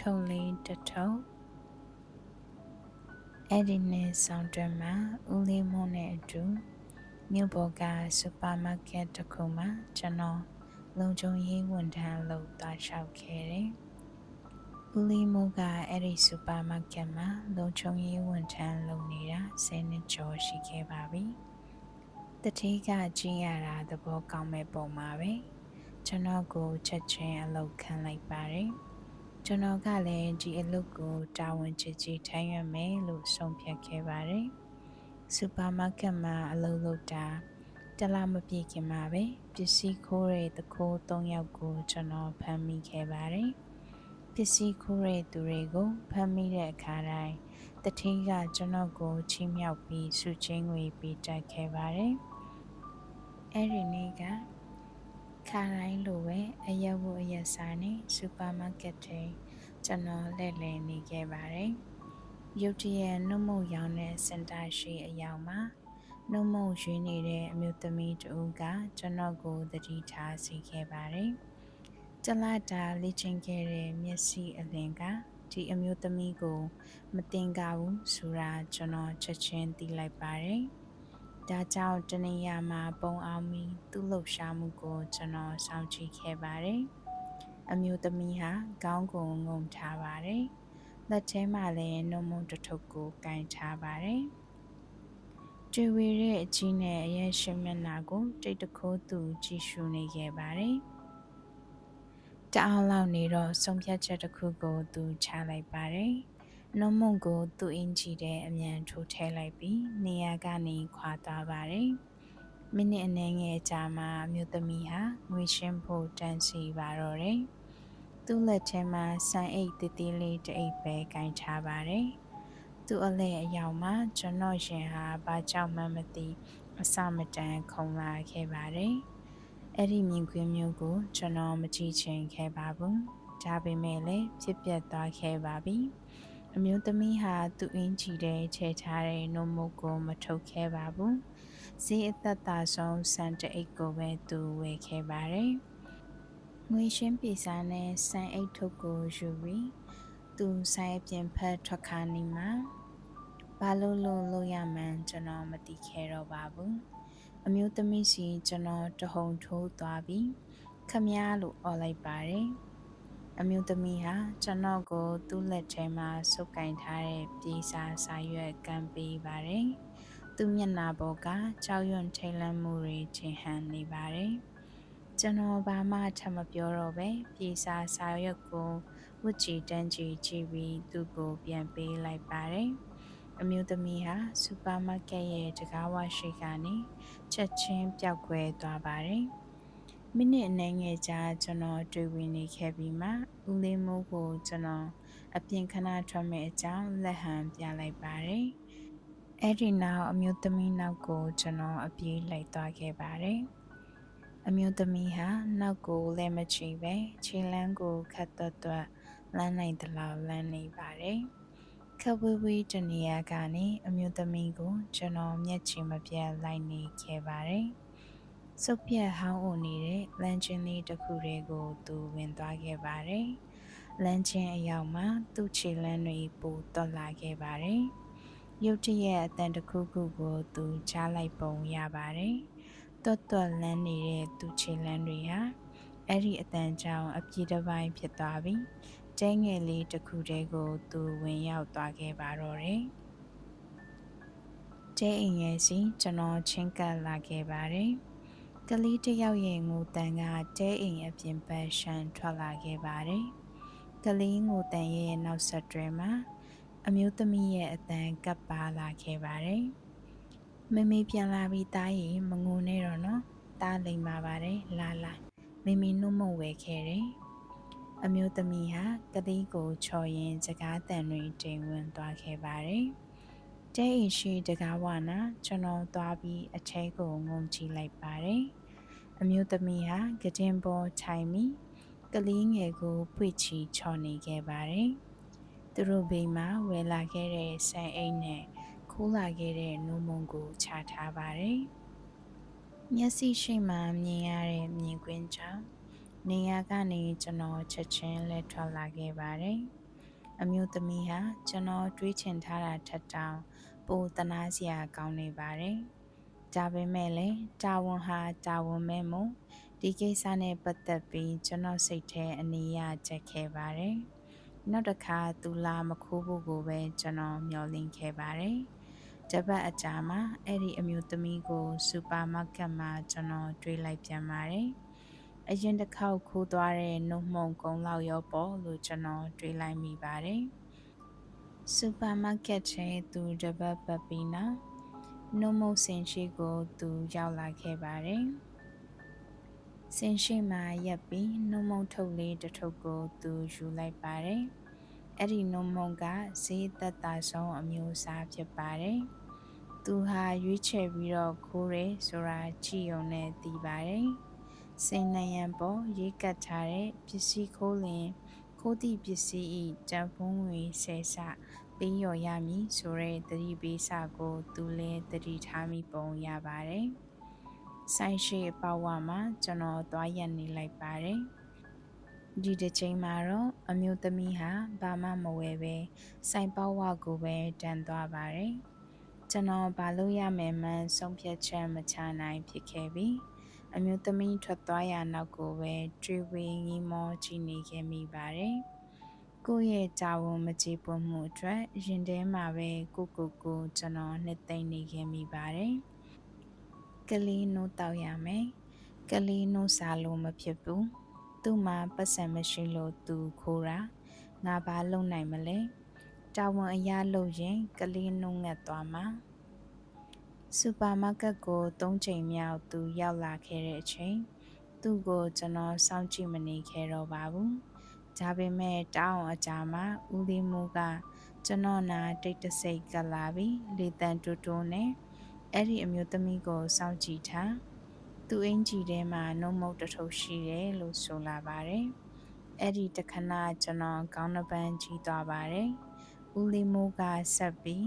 ထုံလေးတစ်ထုံအဲ့ဒီနေ့ဆောင်တွင်မှာဦးလေးမုံနဲ့အတူမြို့ပေါ်ကစူပါမားကတ်တစ်ခုမှာကျွန်တော်လုံခြုံရေးဝန်ထမ်းလုပ်သွားလျှောက်ခဲ့တယ်။ဦးလေးမိုးကအဲ့ဒီစူပါမားကတ်မှာလုံခြုံရေးဝန်ထမ်းလုပ်နေတာ10နှစ်ကျော်ရှိခဲ့ပါပြီ။တတိကကြည့်ရတာသဘောကောင်းမဲ့ပုံပါပဲ။ကျွန်တော်ကိုချက်ချင်းအလုပ်ခံလိုက်ပါတယ်။ ကျွန်တော်ကလည်းဒီအလုပ်ကိုတာဝန်ကျကျထမ်းရွက်မယ်လို့ဆုံးဖြတ်ခဲ့ပါတယ်။စူပါမားကတ်မှာအလုပ်လုပ်တာတလားမပြည့်ခင်မှာပဲပစ္စည်းခိုးတဲ့တခိုး၃ယောက်ကိုကျွန်တော်ဖမ်းမိခဲ့ပါတယ်ပစ္စည်းခိုးတဲ့သူတွေကိုဖမ်းမိတဲ့အခါတိုင်းတထင်းကကျွန်တော်ကိုချီးမြှောက်ပြီးစုချင်းငွေပေးတတ်ခဲ့ပါတယ်အဲ့ဒီနေ့က ခါတိုင်းလိုပဲအရက်ဝတ်အရက်စားနဲ့စူပါမားကတ်ထဲကျွန်တော်လှည့်လည်နေခဲ့ပါတယ်ရုတ်တရက်နှုတ်မုတ်ရောင်းတဲ့စင်တာရှိအယောင်မှာနှုတ်မုတ်ရွေးနေတဲ့အမျိုးသမီးတဦးကကျွန်တော်ကိုတတိထားစီခဲ့ပါတယ်။ကျလာတာလေ့ကျင့်ခဲ့တဲ့မျက်စိအလင်ကဒီအမျိုးသမီးကို မတင်ကားဘူးဆိုတာကျွန်တော်ချက်ချင်းသိလိုက်ပါတယ်။ ဒါကြောင့်တနေရာမှာပုံအောင်ပြီးသူ့လှုပ်ရှားမှုကိုကျွန်တော်စောင့်ကြည့်ခဲ့ပါတယ်။အမျိုးသမီးဟာခေါင်းကိုငုံထားပါတယ်။လက်ထဲမှာလည်းနှုတ်မုတ်တစ်ထုပ်ကိုကင်ထားပါတယ်။ကျွေဝေတဲ့အကြီးနဲ့အရဲ့ရှင်မျက်နှာကိုတိတ်တခိုးသူကြည့်ရှုနေခဲ့ပါတယ်။တအောင်လောက်နေတော့ဆုံးဖြတ်ချက်တစ်ခုကိုသူချလိုက်ပါတယ်။ နှုံမုံကိုသူ့အင်ဂျီတဲ့အမြန်ထိုးထဲလိုက်ပြီးနေရာကနေခွာသွားပါတယ်။မိနစ်အနည်းငယ်ကြာမှမြို့သမီးဟာငွေရှင်းဖို့တန်းစီပါတော့တယ်။သူ့လက်ထဲမှာဆန်အိတ်တည်တည်လေးတအိတ်ပဲကင်ထားပါတယ်။သူ့အလဲအယောင်မှာကျွန်တော်ရှင်ဟာဘာကြောင့်မှမသိအစမတန်ခုံလာခဲ့ပါတယ်။အဲ့ဒီမြင်ကွင်းမျိုးကိုကျွန်တော်မကြည့်ချင်ခဲ့ပါဘူး။ဒါပေမဲ့လည်းဖြစ်ပျက်သွားခဲ့ပါပြီ။ အမျိုးသမီးဟာသူ့အင်းကြီးတဲ့ချဲထားတဲ့နှုတ်မုတ်ကိုမထုတ်ခဲ့ပါဘူး။ဈေးအသက်သာဆုံးစံတအိတ်ကိုပဲသူဝယ်ခဲ့ပါတယ်။ငွေရှင်းပြေစာနဲ့စံအိတ်ထုတ်ကိုယူပြီးသူဆိုင်အပြင်ဖက်ထွက်ခါနေမှာဘာလို့လို့လို့ရမှန်းကျွန်တော်မသိခဲ့တော့ပါဘူးအမျိုးသမီးစီကျွန်တော်တဟုန်ထိုးသွားပြီးခမည်းလို့អော်လိုက်ပါတယ် အမျိုးသမီးဟာကျွန်တော်ကိုသူ့လက်ထဲမှာစုပ်ကင်ထားတဲ့ပြေးစာစာရွက်ကမ်းပေးပါတယ်သူမျက်နှာပေါ်ကကြောက်ရွံ့ထိတ်လန့်မှုတွေထင်ဟန်နေပါတယ်ကျွန်တော်ဘာမှထပ်မပြောတော့ပဲပြေးစာစာရွက်ကိုဝတ်ချီတန်းချီချီပြီးသူ့ကိုပြန်ပေးလိုက်ပါတယ်။အမျိုးသမီးဟာစူပါမားကတ်ရဲ့တကားဝရှိကနေချက်ချင်းပျောက်ကွယ်သွားပါတယ်။ မိနစ်အနည်းငယ်ကြာကျွန်တော်တွေ့ဝင်နေခဲ့ပြီးမှဦးလေးမိုးကိုကျွန်တော်အပြင်ခဏထွက်မဲ့အကြောင်းလက်ဟန်ပြလိုက်ပါတယ်။အဲ့ဒီနောက်အမျိုးသမီးနောက်ကိုကျွန်တော်အပြေးလိုက်သွားခဲ့ပါတယ်။အမျိုးသမီးဟာနောက်ကိုလည်းမချီပဲခြေလမ်းကိုခတ်သွက်သွက်လမ်းနိုင်သလောက်လမ်းနေပါတယ်။ခပ်ဝေးဝေးတနေရာကနေအမျိုးသမီးကိုကျွန်တော်မျက်ခြေမပြတ်လိုက်နေခဲ့ပါတယ်။ စုပ်ပြတ်ဟောင်းအိုနေတဲ့လမ်းချင်းလေးတစ်ခုတည်းကို သူဝင်သွားခဲ့ပါတယ်။လမ်းချင်းအရောက်မှာသူ့ခြေလမ်းတွေပိုတော်လာခဲ့ပါတယ်။ရုတ်တရက်အတန်တစ်ခုခုကိုသူချလိုက်ပုံရပါတယ်။တွတ်တွတ်လန်းနေတဲ့သူ့ခြေလမ်းတွေဟာအဲ့ဒီအတန်ကြောင့်အပြေးတစ်ပိုင်းဖြစ်သွားပြီးကျဲငယ်လေးတစ်ခုတည်းကို သူဝင်ရောက်သွားခဲ့ပါတော့တယ်။ကျဲအိမ်ရဲ့စီကျွန်တော်ချင်းကပ်လာခဲ့ပါတယ်။ ကလေးတစ်ယောက်ရဲ့ငိုတန်ကကျဲအိမ်အပြင်ဘက်ရှန်ထွက်လာခဲ့ပါတယ်။ကလေးငိုတန်ရဲ့နောက်ဆက်တွဲမှာအမျိုးသမီးရဲ့အတန်ကပ်ပါလာခဲ့ပါတယ်။မမေပြန်လာပြီးတားရင်မငိုနဲ့တော့နော်။တားလိမ်ပါပါတယ်လာလာမမေနှုတ်မဝဲခဲ့တယ်။အမျိုးသမီးဟာကလေးကိုချော်ရင်စကားတန်တွေတင်ဝင်သွားခဲ့ပါတယ်။တဲအိရှိတကားဝနာကျွန်တော်သွားပြီးအထဲကိုငုံကြည့်လိုက်ပါတယ်။ အမျိုးသမီးဟာကတင်ပေါ်ထိုင်ပြီးကလေးငယ်ကိုဖွေချီချော်နေခဲ့ပါတယ်။သူတို့ဘေးမှာဝယ်လာခဲ့တဲ့ဆန်အိတ်နဲ့ခိုးလာခဲ့တဲ့နှုံမုံကိုချထားပါတယ်။မျက်စိရှိမှမြင်ရတဲ့မြင်ကွင်းကြောင့်နေရာကနေကျွန်တော်ချက်ချင်းလဲထွက်လာခဲ့ပါတယ်အမျိုးသမီးဟာကျွန်တော်တွေးချင်ထားတာထက်တောင်ပိုတနာစရာကောင်းနေပါတယ် ဒါပေမဲ့လည်းတာဝန်ဟာတာဝန်ပဲမို့ဒီကိစ္စနဲ့ပတ်သက်ပြီးကျွန်တော်စိတ်ထဲအနေရကြက်ခဲ့ပါတယ်နောက်တစ်ခါသူလာမခိုးဖို့ကိုပဲကျွန်တော်မျှော်လင့်ခဲ့ပါတယ်တပတ်အကြာမှာအဲ့ဒီအမျိုးသမီးကိုစူပါမားကတ်မှာကျွန်တော်တွေ့လိုက်ပြန်ပါတယ်။အရင်တစ်ခေါက်ခိုးသွားတဲ့နှုတ်မှုန်ကုန်းလောက်ရောပေါ့လို့ကျွန်တော်တွေ့လိုက်မိပါတယ်။စူပါမားကတ်ထဲသူတပတ်ပတ်ပြီးနောက် နှုတ်မုတ်စင်ရှိကိုသူရောက်လာခဲ့ပါတယ်။စင်ရှိမှာရက်ပြီးနှုတ်မုတ်ထုတ်လေးတစ်ထုပ်ကိုသူယူလိုက်ပါတယ်။အဲ့ဒီနှုတ်မုတ်ကဈေးသက်သာဆုံးအမျိုးအစားဖြစ်ပါတယ်။သူဟာရွေးချယ်ပြီးတော့ခိုးတယ်ဆိုတာကြည့်ုံနဲ့သိပါတယ်။စိန်နယံပေါ်ရေးကတ်ထားတဲ့ပစ္စည်းခိုးလင်ခိုးသည့်ပစ္စည်းဤတန်ဖုံးငွေဆယ်ဆ ပေးရော်ရမည်ဆိုတဲ့သတိပေးစာကို သူလည်းသတိထားမိပုံရပါတယ်။ဆိုင်ရှိအပေါဝမှာကျွန်တော်သွားရက်နေလိုက်ပါတယ်။ဒီတစ်ချိန်မှာတော့အမျိုးသမီးဟာဘာမှမဝယ်ပဲစိုင်ပေါဝကိုပဲတန်သွားပါတယ်။ကျွန်တော်ဘာလို့ရမယ်မှန်းဆုံးဖြတ်ချက်မချနိုင်ဖြစ်ခဲ့ပြီးအမျိုးသမီးထွက်သွားရနောက်ကိုပဲတွေးဝေငီးမောကြည့်နေခဲ့မိပါတယ်။ ကိုယ့်ရဲ့ကြာဝန်မကြေပွန်မှုအတွက်ရင်ထဲမှာပဲကိုကိုကိုကျွန်တော်နှစ်သိမ့်နေခဲ့မိပါတယ်။ကလေးနိုးတောက်ရမယ်။ကလေးနိုးစားလို့မဖြစ်ဘူး။သူ့မှာပတ်စံမရှိလို့သူခိုးတာငါဘာလုပ်နိုင်မလဲ။တာဝန်အရာလုပ်ရင်ကလေးနှုံငတ်သွားမှာစူပါမားကတ်ကို၃ချိန်မြောက်သူရောက်လာခဲ့တဲ့အချိန်သူ့ကိုကျွန်တော်စောင့်ကြည့်မနေခဲ့တော့ပါဘူး ဒါပေမဲ့တောင်းအကြာမှာဦးလေးမိုးကကျွန်တော်နာတိတ်တဆိတ်ကလာပြီးလေတန်တူတူနဲ့အဲ့ဒီအမျိုးသမီးကိုစောင့်ကြည့်ထားသူအင်ကြီးထဲမှာနှုတ်မုတ်တထုပ်ရှိတယ်လို့ဆိုလာပါတယ်အဲ့ဒီတခဏကျွန်တော်ကောင်းနှပန်းကြည့်သွားပါတယ်ဦးလေးမိုးကဆက်ပြီး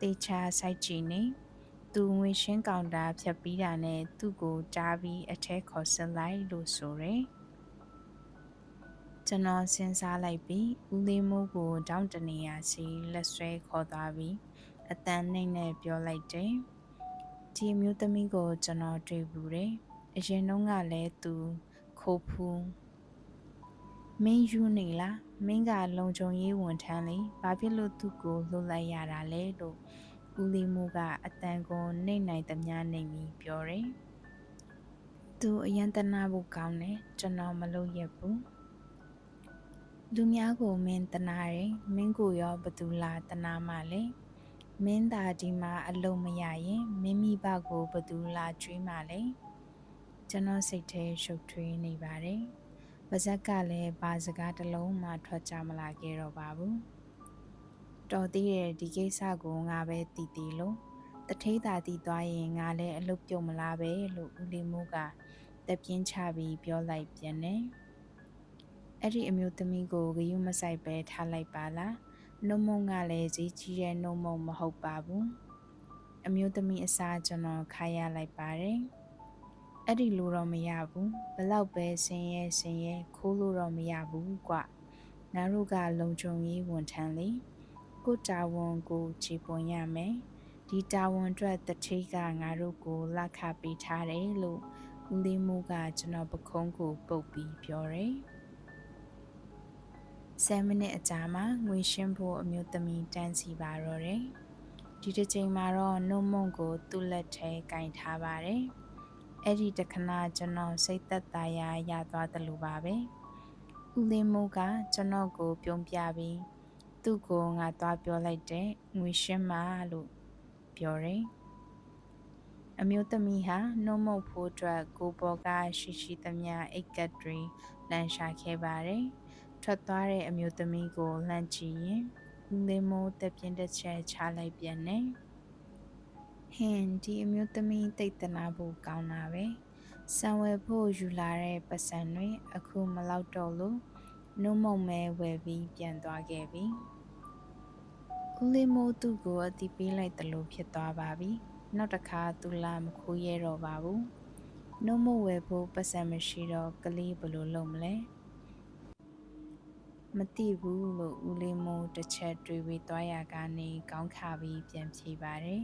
တေချာစိုက်ကြည့်နေသူငွေရှင်းကောင်တာဖြတ်ပြီးတာနဲ့သူ့ကိုတားပြီးအထက်ခေါ်ဆက်လိုက်လို့ဆိုရယ် ကျွန်တော်စဉ်းစားလိုက်ပြီးဦးလေးမိုးကိုတောင်းတနေရစီလက်ဆွဲခေါ်သွားပြီးအတန်နှိမ့်နဲ့ပြောလိုက်တယ်ဒီမျိုးသမီးကိုကျွန်တော်တွေ့ဘူးတယ်အရင်တုန်းကလည်းသူခိုးဖူးမင်းယူနေလားမင်းကလုံခြုံရေးဝန်ထမ်းလေဘာဖြစ်လို့သူ့ကိုလှုပ်လိုက်ရတာလဲလို့ဦးလေးမိုးကအတန်ကိုနှိမ့်နိုင်သမျှနှိမ့်ပြီးပြောတယ်သူအယံတနာဖို့ကောင်းတယ်ကျွန်တော်မလုပ်ရဘူး လူများကိုမင်းတနာတယ်မင်းကိုရောဘသူလာတနာမှလဲမင်းသာဒီမှာအလုံးမရရင်မင်းမိဘကိုဘသူလာကျွေးမှလဲကျွန်တော်စိတ်ထဲရှုပ်ထွေးနေပါတယ်ပါဇက်ကလည်းဘာစကားတစ်လုံးမှထွက်ကြမလာခဲ့တော့ပါဘူးတော်သေးတဲ့ဒီကိစ္စကိုငါပဲတည်တည်လို့တထိတ်သာတည်သွားရင်ငါလည်းအလုပ်ပြုတ်မလားပဲလို့ဦးလေးမိုးကတပြင်းချပြီးပြောလိုက်ပြန်တယ် အဲ့ဒီအမျိုးသမီးကိုဂယုမဆိုင်ပဲထားလိုက်ပါလားနှုံမုံကလည်းဈေးကြီးတဲ့နှုံမုံမဟုတ်ပါဘူးအမျိုးသမီးအစားကျွန်တော်ခါရလိုက်ပါတယ်အဲ့ဒီလိုတော့မရဘူးဘလောက်ပဲဆင်းရဲဆင်းရဲခိုးလို့တော့မရဘူးကွငါတို့ကလုံခြုံရေးဝန်ထမ်းလေကိုတာဝန်ကိုခြေပွန်ရမယ်ဒီတာဝန်အတွက်တထိကငါတို့ကိုလက်ခပေးထားတယ်လို့ဦးလေးမိုးကကျွန်တော်ပခုံးကိုပုတ်ပြီးပြောတယ် 10မိနစ်အကြာမှာငွေရှင်းဖို့အမျိုးသမီးတန်းစီပါတော့တယ်ဒီတစ်ချိန်မှာတော့နှုတ်မုံကိုသူ့လက်ထဲကင်ထားပါတယ်အဲ့ဒီတခဏကျွန်တော်စိတ်သက်သာရာရသွားတယ်လို့ပါပဲဦးလေးမိုးကကျွန်တော်ကိုပြုံးပြပြီးသူ့ကိုငါသွားပြောလိုက်တဲ့ငွေရှင်းမလို့ပြောတယ်အမျိုးသမီးဟာနှုံမုတ်ဖို့အတွက်ကိုပေါ်ကရှိရှိသမျှအိတ်ကတ်တွေလန်ရှာခဲ့ပါတယ် ထွက်သွားတဲ့အမျိုးသမီးကိုလှမ်းကြည့်ရင်ဦးလေးမိုးတက်ပြင်းတစ်ချက်ချလိုက်ပြန်တယ်ဟင်ဒီအမျိုးသမီးတိတ်တနာဖို့ကောင်းတာပဲဆံဝယ်ဖို့ယူလာတဲ့ပတ်စံတွေအခုမလောက်တော့လို့နှုံမုံမဲဝယ်ပြီးပြန်သွားခဲ့ပြီဦးလေးမိုးသူ့ကိုအတိပေးလိုက်တယ်လို့ဖြစ်သွားပါပြီနောက်တစ်ခါသူလာမခိုးရတော့ပါဘူးနှုံမဝယ်ဖို့ပတ်စံမရှိတော့ကလေးဘယ်လိုလုပ်မလဲ မသိဘူးလို့ဦးလေးမိုးတစ်ချက်တွေးပြီးသွားရကနေကောင်းခါပြီးပြန်ဖြေပါတယ်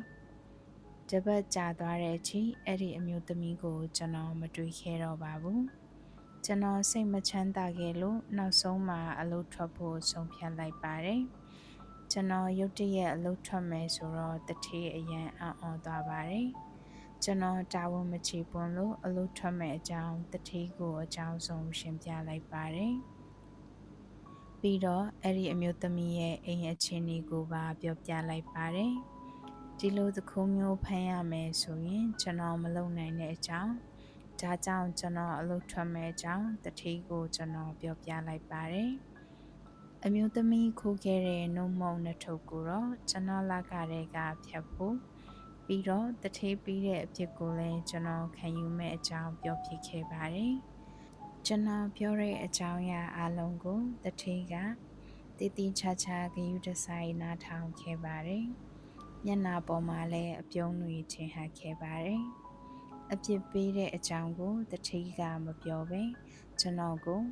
။တပတ်ကြာသွားတဲ့အချိန်အဲ့ဒီအမျိုးသမီးကိုကျွန်တော်မတွေးခဲ့တော့ပါဘူး။ကျွန်တော်စိတ်မချမ်းသာခဲ့လို့နောက်ဆုံးမှာအလုပ်ထွက်ဖို့ဆုံးဖြတ်လိုက်ပါတယ်။ကျွန်တော်ရုတ်တရက်အလုပ်ထွက်မယ်ဆိုတော့တထေးအရန်အံ့ဩသွားပါတယ်။ကျွန်တော်တာဝန်မချေပွန်လို့အလုပ်ထွက်မယ်အကြောင်းတထေးကိုအကြောင်းဆုံးရှင်းပြလိုက်ပါတယ်။ ပြီးတော့အဲ့ဒီအမျိုးသမီးရဲ့အိမ်အခြေအနေကိုပါပြောပြလိုက်ပါတယ်ဒီလိုသခိုးမျိုးဖမ်းရမယ်ဆိုရင်ကျွန်တော်မလုပ်နိုင်တဲ့အကြောင်းဒါကြောင့်ကျွန်တော်အလုပ်ထွက်မဲ့အကြောင်းတတိကိုကျွန်တော်ပြောပြလိုက်ပါတယ်အမျိုးသမီးခိုးခဲ့တဲ့နှုတ်မုံနှစ်ထုပ်ကိုတော့ကျွန်တော်လက်ကလေးကဖြတ်ဖို့ပြီးတော့တတိပြီးတဲ့အဖြစ်ကိုလည်းကျွန်တော်ခံယူမဲ့အကြောင်းပြောပြခဲ့ပါတယ်။ ကျွန်တော်ပြောတဲ့အကြောင်းအရာအလုံးကိုတထေးကတည်တည်ချာချာဂယုတဆိုင်နားထောင်ခဲ့ပါတယ်။မျက်နာပေါ်မှာလည်းအပြုံးတွေထင်ဟပ်ခဲ့ပါတယ်။အပြစ်ပေးတဲ့အကြောင်းကိုတထေးကမပြောဘဲကျွန်တော်ကို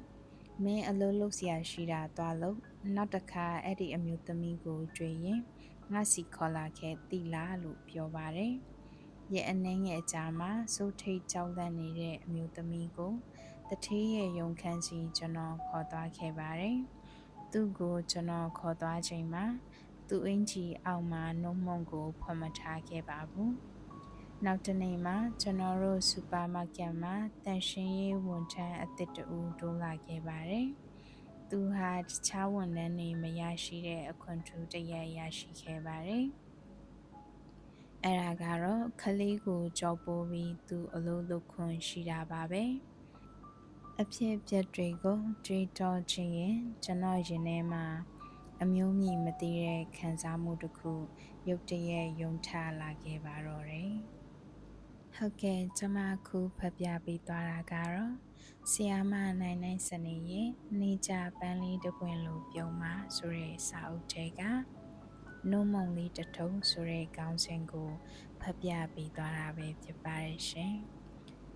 မင်းအလုပ်လုပ်စရာရှိတာသွားလို့နောက်တစ်ခါအဲ့ဒီအမျိုးသမီးကိုတွေ့ရင်ငါစီခေါ်လာခဲ့တိလားလို့ပြောပါတယ်။ရဲ့အနှင်းရဲ့အကြားမှာစိုးထိတ်ကြောက်လန့်နေတဲ့အမျိုးသမီးကို တထေးရဲ့ယုံခန်းစီကျွန်တော်ခေါ်သွားခဲ့ပါတယ်။သူ့ကိုကျွန်တော်ခေါ်သွားချိန်မှာသူ့အင်ကြီးအောက်မှာနှုံမုံကိုဖွင့်မထားခဲ့ပါဘူး။နောက်တနေ့မှာကျွန်တော်တို့စူပါမားကတ်မှာတန်ရှင်းရေးဝန်ထမ်းအသစ်တူတိုးလာခဲ့ပါတယ်။သူဟာတခြားဝန်ထမ်းတွေမရရှိတဲ့အခွင့်ထူးတရက်ရရှိခဲ့ပါတယ်။အဲ့ဒါကတော့ခလေးကိုကြောက်ပိုးပြီးသူအလိုလုပ်ခွင့်ရှိတာပါပဲ အဖြစ်အပျက်တွေကိုတွေးတောခြင်းရင်ကျွန်တော်ရင်ထဲမှာအမျိုးမြည်မသိတဲ့ခံစားမှုတစ်ခုရုတ်တရက်ယုံထလာခဲ့ပါတော့တယ်ဟုတ်ကဲ့ကျွန်မခုဖတ်ပြပေးသွားတာကတော့ဆီယာမနိုင်နိုင်စနေရဲ့နေကြပန်းလေးတစ်ပွင့်လိုပြုံးပါဆိုတဲ့စာအုပ်ထဲကနှုံမုံလေးတထုံဆိုတဲ့ခေါင်းစဉ်ကိုဖတ်ပြပေးသွားတာပဲဖြစ်ပါတယ်ရှင်